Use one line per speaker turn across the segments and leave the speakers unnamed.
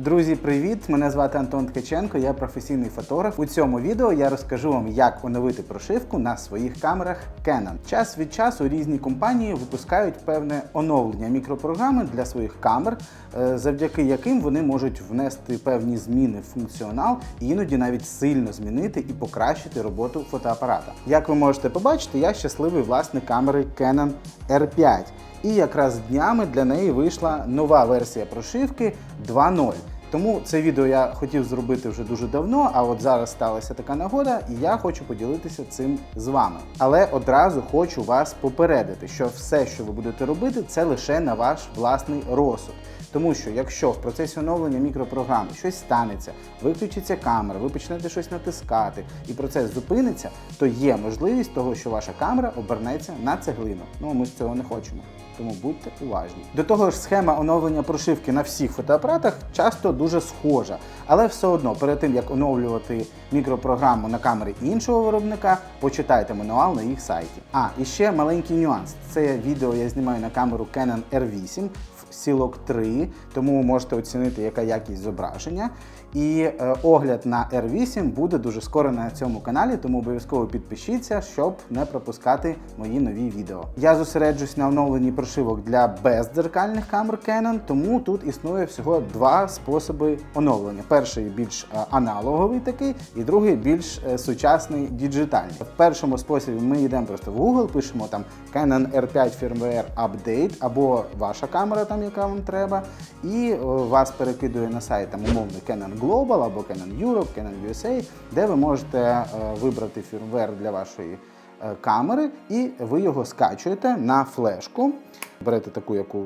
Друзі, привіт! Мене звати Антон Ткаченко, я професійний фотограф. У цьому відео я розкажу вам, як оновити прошивку на своїх камерах Canon. Час від часу різні компанії випускають певне оновлення мікропрограми для своїх камер, е, завдяки яким вони можуть внести певні зміни в функціонал і іноді навіть сильно змінити і покращити роботу фотоапарата. Як ви можете побачити, я щасливий власник камери Canon R5. І якраз днями для неї вийшла нова версія прошивки 2.0. Тому це відео я хотів зробити вже дуже давно, а от зараз сталася така нагода, і я хочу поділитися цим з вами. Але одразу хочу вас попередити, що все, що ви будете робити, це лише на ваш власний розсуд. Тому що якщо в процесі оновлення мікропрограми щось станеться, виключиться камера, ви почнете щось натискати, і процес зупиниться, то є можливість того, що ваша камера обернеться на цеглину. Ну ми ж цього не хочемо. Тому будьте уважні. До того ж, схема оновлення прошивки на всіх фотоапаратах часто дуже схожа, але все одно, перед тим як оновлювати мікропрограму на камери іншого виробника, почитайте мануал на їх сайті. А і ще маленький нюанс: це відео я знімаю на камеру Canon R8 в Сілок 3, тому ви можете оцінити, яка якість зображення. І е, огляд на R8 буде дуже скоро на цьому каналі, тому обов'язково підпишіться, щоб не пропускати мої нові відео. Я зосереджусь на оновленні прошивок для бездзеркальних камер Canon, тому тут існує всього два способи оновлення. Перший більш е, аналоговий такий, і другий більш е, сучасний діджитальний. В першому способі ми йдемо просто в Google, пишемо там Canon R5 Firmware Update або ваша камера, там яка вам треба, і е, вас перекидує на сайт там умовний Canon Global або Canon Europe, Canon USA, де ви можете е, вибрати фірмвер для вашої е, камери, і ви його скачуєте на флешку. Берете таку, яку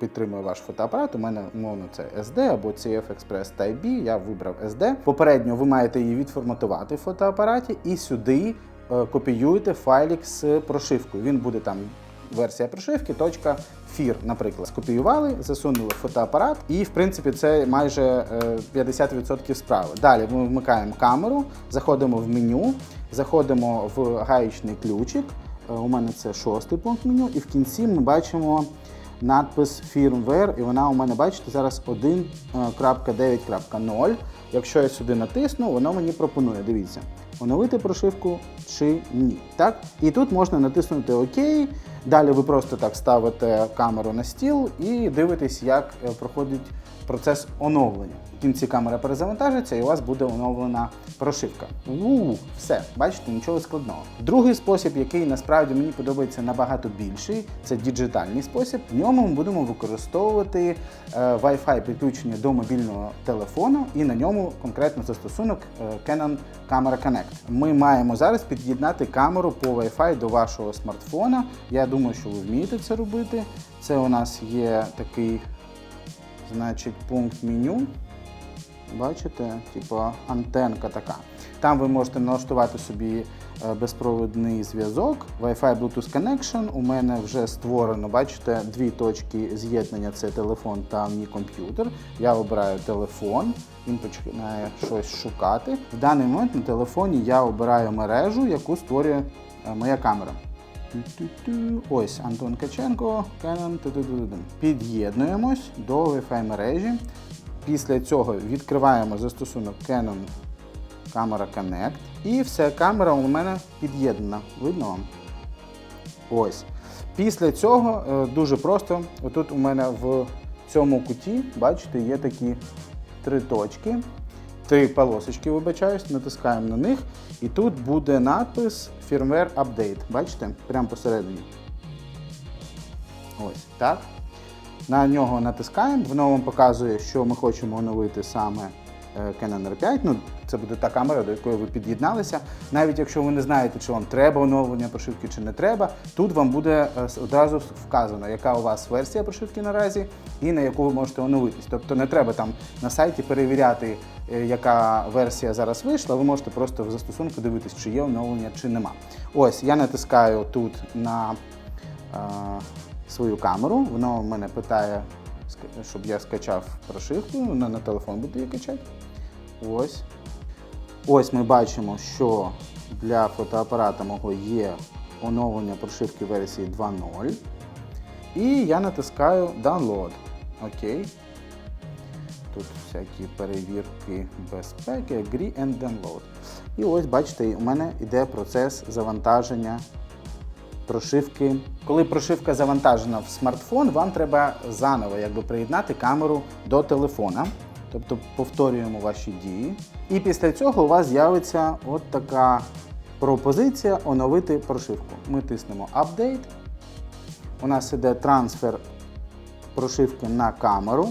підтримує ваш фотоапарат. У мене умовно це SD або CF Express Type B, я вибрав SD. Попередньо ви маєте її відформатувати в фотоапараті і сюди копіюєте файлик з прошивкою. Він буде там версія прошивки, фір, наприклад. Скопіювали, засунули фотоапарат, і в принципі це майже е, 50% справи. Далі ми вмикаємо камеру, заходимо в меню, заходимо в гаєчний ключик. Е, У мене це шостий пункт меню, і в кінці ми бачимо надпис firmware, і вона у мене, бачите, зараз 1.9.0. Якщо я сюди натисну, воно мені пропонує, дивіться, оновити прошивку чи ні. Так? І тут можна натиснути ОК. Далі ви просто так ставите камеру на стіл і дивитесь, як е, проходить процес оновлення. В кінці камера перезавантажиться і у вас буде оновлена прошивка. У, все, бачите, нічого складного. Другий спосіб, який насправді мені подобається набагато більший, це діджитальний спосіб. В ньому ми будемо використовувати е, Wi-Fi підключення до мобільного телефону і на ньому конкретно застосунок е, Canon Camera Connect. Ми маємо зараз під'єднати камеру по Wi-Fi до вашого смартфона. Я думаю, що ви вмієте це робити. Це у нас є такий значить, пункт меню. Бачите, типу антенка така. Там ви можете налаштувати собі е, безпровідний зв'язок, Wi-Fi Bluetooth Connection. У мене вже створено, бачите, дві точки з'єднання це телефон та мій комп'ютер. Я обираю телефон, він починає щось шукати. В даний момент на телефоні я обираю мережу, яку створює е, моя камера. Ось Антон Каченко, Canon. Під'єднуємось до Wi-Fi мережі. Після цього відкриваємо застосунок Canon Camera Connect. І все, камера у мене під'єднана. Видно вам? Ось. Після цього е, дуже просто. Отут у мене в цьому куті, бачите, є такі три точки. Три полосочки, вибачаюсь, натискаємо на них, і тут буде надпис Firmware Update. Бачите? Прямо посередині. Ось так. На нього натискаємо, воно вам показує, що ми хочемо оновити саме Canon R5. Ну, це буде та камера, до якої ви під'єдналися. Навіть якщо ви не знаєте, чи вам треба оновлення прошивки чи не треба, тут вам буде е, одразу вказано, яка у вас версія прошивки наразі і на яку ви можете оновитись. Тобто не треба там на сайті перевіряти, е, яка версія зараз вийшла. Ви можете просто в застосунку дивитись, чи є оновлення, чи нема. Ось я натискаю тут на е, свою камеру. Воно мене питає, щоб я скачав прошивку. Воно на телефон буде її качати. Ось. Ось ми бачимо, що для фотоапарата мого є оновлення прошивки версії 2.0. І я натискаю Download. Окей. тут всякі перевірки безпеки, Agree and Download. І ось бачите, у мене йде процес завантаження прошивки. Коли прошивка завантажена в смартфон, вам треба заново якби, приєднати камеру до телефона. Тобто повторюємо ваші дії. І після цього у вас з'явиться от така пропозиція оновити прошивку. Ми тиснемо Update. У нас іде трансфер прошивки на камеру.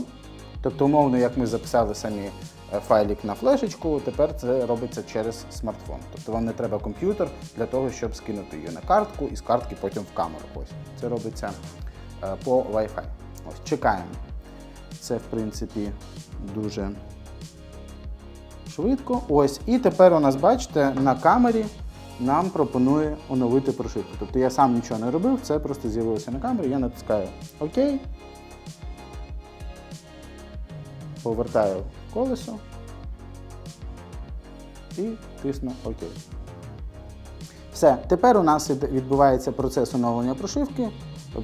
Тобто, умовно, як ми записали самі е, файлик на флешечку, тепер це робиться через смартфон. Тобто вам не треба комп'ютер для того, щоб скинути її на картку і з картки потім в камеру. Ось це робиться е, по Wi-Fi. Ось чекаємо. Це в принципі дуже швидко. Ось, і тепер у нас, бачите, на камері нам пропонує оновити прошивку. Тобто я сам нічого не робив, це просто з'явилося на камері, я натискаю ОК. Повертаю колесо і тисну ОК. Все, тепер у нас відбувається процес оновлення прошивки.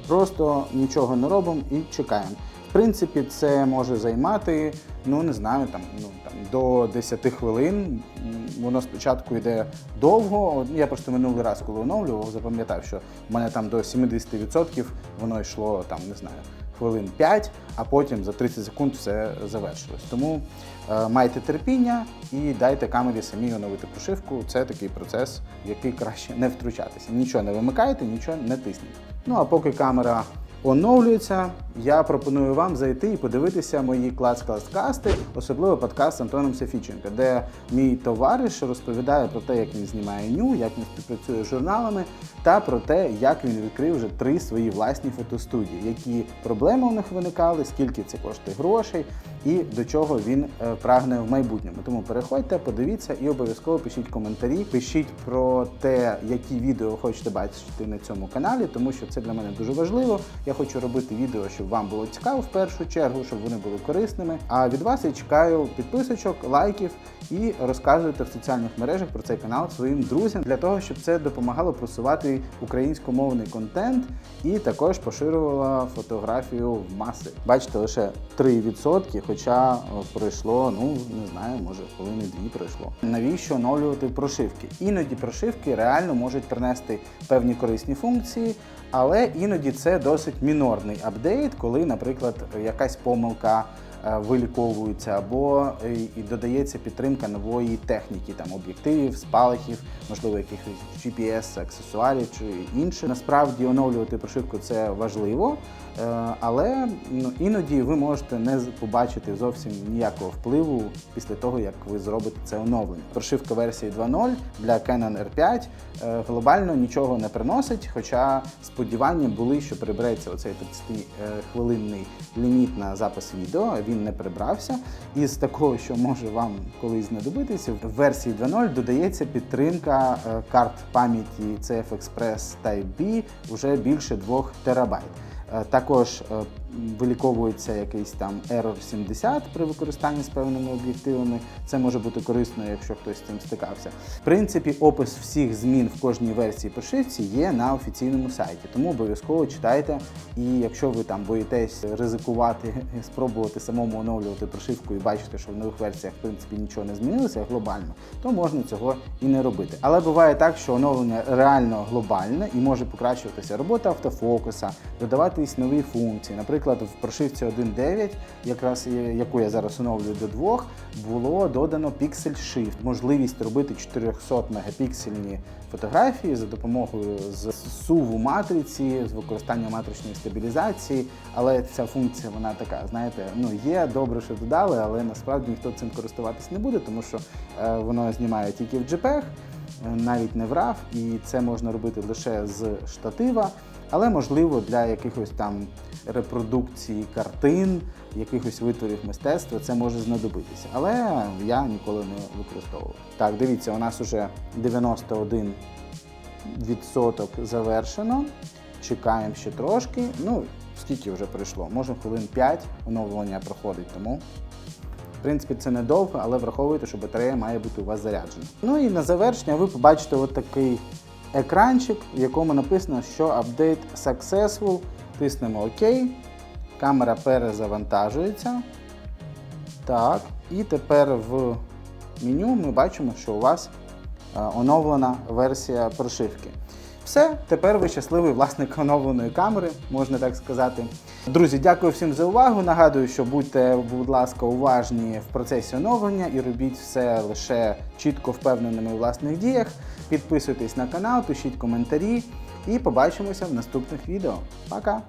Просто нічого не робимо і чекаємо. Принципі, це може займати, ну не знаю, там, ну, там до 10 хвилин. Воно спочатку йде довго. Я просто минулий раз, коли оновлював, запам'ятав, що в мене там до 70% воно йшло там, не знаю, хвилин 5, а потім за 30 секунд все завершилось. Тому е, майте терпіння і дайте камері самі оновити прошивку. Це такий процес, в який краще не втручатися. Нічого не вимикайте, нічого не тисніть. Ну а поки камера оновлюється, я пропоную вам зайти і подивитися мої клас-клас-касти, особливо подкаст з Антоном Сефіченко, де мій товариш розповідає про те, як він знімає ню, як він співпрацює з журналами, та про те, як він відкрив вже три свої власні фотостудії, які проблеми у них виникали, скільки це коштує грошей і до чого він е, прагне в майбутньому. Тому переходьте, подивіться і обов'язково пишіть коментарі. Пишіть про те, які відео хочете бачити на цьому каналі, тому що це для мене дуже важливо. Я хочу робити відео, щоб вам було цікаво в першу чергу, щоб вони були корисними. А від вас я чекаю підписочок, лайків і розказуйте в соціальних мережах про цей канал своїм друзям для того, щоб це допомагало просувати українськомовний контент і також поширювало фотографію в маси. Бачите, лише 3%, хоча пройшло, ну не знаю, може хвилини дві пройшло. Навіщо оновлювати прошивки? Іноді прошивки реально можуть принести певні корисні функції, але іноді це досить мінорний апдейт, коли, наприклад, якась помилка е, виліковується або е, і додається підтримка нової техніки, там об'єктивів, спалахів, можливо, якихось GPS, аксесуарів чи інше. Насправді оновлювати прошивку це важливо, е, але ну, іноді ви можете не побачити зовсім ніякого впливу після того, як ви зробите це оновлення. Прошивка версії 2.0 для Canon R5 е, глобально нічого не приносить, хоча сподівання були, що прибереться оцей 30-хвилинний ліміт на запис відео. Не прибрався. І з такого, що може вам колись знадобитися, в версії 2.0 додається підтримка е, карт пам'яті CF Express Type-B вже більше 2 терабайт. Е, Також е, виліковується якийсь там Error 70 при використанні з певними об'єктивами. Це може бути корисно, якщо хтось з цим стикався. В принципі, опис всіх змін в кожній версії прошивці є на офіційному сайті, тому обов'язково читайте. І якщо ви там боїтесь ризикувати, спробувати самому оновлювати прошивку і бачите, що в нових версіях в принципі нічого не змінилося глобально, то можна цього і не робити. Але буває так, що оновлення реально глобальне і може покращуватися робота автофокуса, додаватись нові функції. Наприклад, в прошивці 1.9, якраз яку я зараз оновлюю до 2, було додано Pixel Shift, можливість робити 400 мегапіксельні фотографії за допомогою суву матриці, з використанням матричної стабілізації. Але ця функція вона така, знаєте, ну є добре, що додали, але насправді ніхто цим користуватись не буде, тому що е, воно знімає тільки в JPEG, е, навіть не в RAW, і це можна робити лише з штатива. Але можливо для якихось там репродукцій картин, якихось витворів мистецтва це може знадобитися. Але я ніколи не використовував. Так, дивіться, у нас уже 91 відсоток завершено. Чекаємо ще трошки. Ну, скільки вже пройшло? Може хвилин 5 оновлення проходить, тому. В принципі, це недовго, але враховуйте, що батарея має бути у вас заряджена. Ну і на завершення ви побачите от такий екранчик, в якому написано, що update successful. Тиснемо ОК. Камера перезавантажується. Так, і тепер в меню ми бачимо, що у вас е, оновлена версія прошивки. Все, тепер ви щасливий власник оновленої камери, можна так сказати. Друзі, дякую всім за увагу. Нагадую, що будьте, будь ласка, уважні в процесі оновлення і робіть все лише чітко впевненими у власних діях. Підписуйтесь на канал, пишіть коментарі і побачимося в наступних відео. Пока!